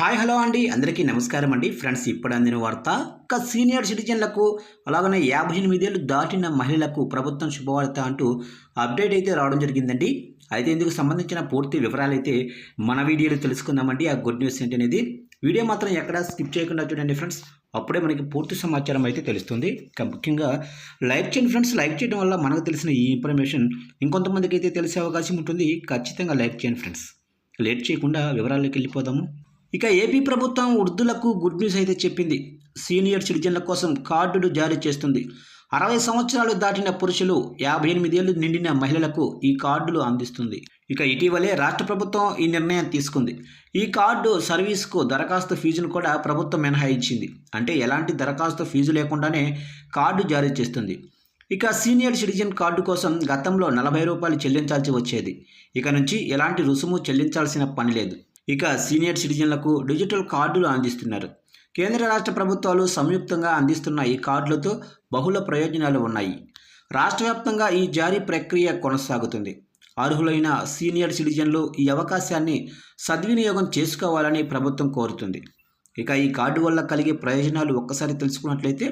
Hi hello అండి. అందరికీ నమస్కారం అండి. ఫ్రెండ్స్ ఇప్పుడు అందిన వార్త ఒక సీనియర్ సిటిజన్లకు అలాగనే యాభై ఎనిమిదేళ్ళు దాటిన మహిళలకు ప్రభుత్వం శుభవార్త అంటూ అప్డేట్ అయితే రావడం జరిగిందండి. అయితే ఇందుకు సంబంధించిన పూర్తి వివరాలు అయితే మన వీడియోలో తెలుసుకుందామండి. ఆ గుడ్ న్యూస్ ఏంటి అనేది వీడియో మాత్రం ఎక్కడా స్కిప్ చేయకుండా చూడండి ఫ్రెండ్స్. అప్పుడే మనకి పూర్తి సమాచారం అయితే తెలుస్తుంది. ముఖ్యంగా లైక్ చేయండి ఫ్రెండ్స్. లైక్ చేయడం వల్ల మనకు తెలిసిన ఈ ఇన్ఫర్మేషన్ ఇంకొంతమందికి అయితే తెలిసే అవకాశం ఉంటుంది. ఖచ్చితంగా లైక్ చేయండి ఫ్రెండ్స్. లేట్ చేయకుండా వివరాల్లోకి వెళ్ళిపోదాము. ఇక ఏపీ ప్రభుత్వం వృద్ధులకు గుడ్ న్యూస్ అయితే చెప్పింది. సీనియర్ సిటిజన్ల కోసం కార్డులు జారీ చేస్తుంది. అరవై సంవత్సరాలు దాటిన పురుషులు యాభై ఎనిమిదేళ్ళు నిండిన మహిళలకు ఈ కార్డులు అందిస్తుంది. ఇక ఇటీవలే రాష్ట్ర ప్రభుత్వం ఈ నిర్ణయం తీసుకుంది. ఈ కార్డు సర్వీస్కు దరఖాస్తు ఫీజును కూడా ప్రభుత్వం మినహాయించింది. అంటే ఎలాంటి దరఖాస్తు ఫీజు లేకుండానే కార్డు జారీ చేస్తుంది. ఇక సీనియర్ సిటిజన్ కార్డు కోసం గతంలో నలభై రూపాయలు చెల్లించాల్సి వచ్చేది. ఇక నుంచి ఎలాంటి రుసుము చెల్లించాల్సిన పని లేదు. ఇక సీనియర్ సిటిజన్లకు డిజిటల్ కార్డులు అందిస్తున్నారు. కేంద్ర రాష్ట్ర ప్రభుత్వాలు సంయుక్తంగా అందిస్తున్న ఈ కార్డులతో బహుళ ప్రయోజనాలు ఉన్నాయి. రాష్ట్ర వ్యాప్తంగా ఈ జారీ ప్రక్రియ కొనసాగుతుంది. అర్హులైన సీనియర్ సిటిజన్లు ఈ అవకాశాన్ని సద్వినియోగం చేసుకోవాలని ప్రభుత్వం కోరుతుంది. ఇక ఈ కార్డు వల్ల కలిగే ప్రయోజనాలు ఒక్కసారి తెలుసుకున్నట్లయితే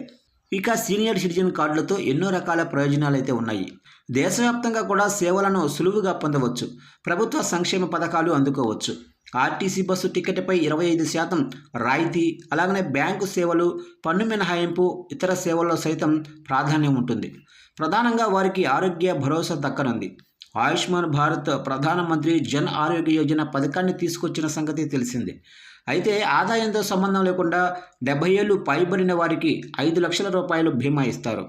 ఇక సీనియర్ సిటిజన్ కార్డులతో ఎన్నో రకాల ప్రయోజనాలు అయితే ఉన్నాయి. దేశవ్యాప్తంగా కూడా సేవలను సులువుగా పొందవచ్చు. ప్రభుత్వ సంక్షేమ పథకాలు అందుకోవచ్చు. ఆర్టీసీ బస్సు టికెట్పై ఇరవై ఐదు శాతం రాయితీ అలాగనే బ్యాంకు సేవలు పన్ను మినహాయింపు ఇతర సేవల్లో సైతం ప్రాధాన్యం ఉంటుంది. ప్రధానంగా వారికి ఆరోగ్య భరోసా దక్కనుంది. ఆయుష్మాన్ భారత్ ప్రధానమంత్రి జన్ ఆరోగ్య యోజన పథకాన్ని తీసుకొచ్చిన సంగతి తెలిసిందే. అయితే ఆదాయంతో సంబంధం లేకుండా డెబ్బై ఏళ్ళు పైబడిన వారికి ఐదు లక్షల రూపాయలు బీమా ఇస్తారు.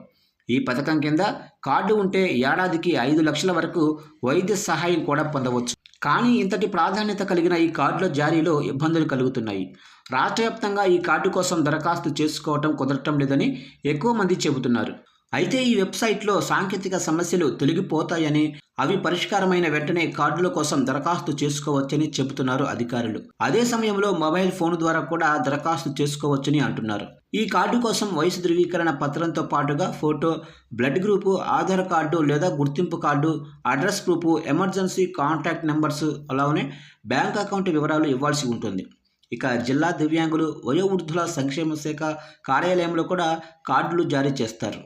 ఈ పథకం కింద కార్డు ఉంటే ఏడాదికి ఐదు లక్షల వరకు వైద్య సహాయం కూడా పొందవచ్చు. కానీ ఇంతటి ప్రాధాన్యత కలిగిన ఈ కార్డుల జారీలో ఇబ్బందులు కలుగుతున్నాయి. రాష్ట్ర వ్యాప్తంగా ఈ కార్డు కోసం దరఖాస్తు చేసుకోవటం కుదరటం లేదని ఎక్కువ మంది చెబుతున్నారు. అయితే ఈ వెబ్సైట్లో సాంకేతిక సమస్యలు తొలగిపోతాయని అవి పరిష్కారమైన వెంటనే కార్డుల కోసం దరఖాస్తు చేసుకోవచ్చని చెబుతున్నారు అధికారులు. అదే సమయంలో మొబైల్ ఫోన్ ద్వారా కూడా దరఖాస్తు చేసుకోవచ్చని అంటున్నారు. ఈ కార్డు కోసం వయసు ధృవీకరణ పత్రంతో పాటుగా photo blood group Aadhaar card లేదా గుర్తింపు card address proof emergency contact numbers అలానే బ్యాంక్ అకౌంట్ వివరాలు ఇవ్వాల్సి ఉంటుంది. ఇక జిల్లా దివ్యాంగులు వయోవృద్ధుల సంక్షేమ శాఖ కార్యాలయంలో కూడా కార్డులు జారీ చేస్తారు.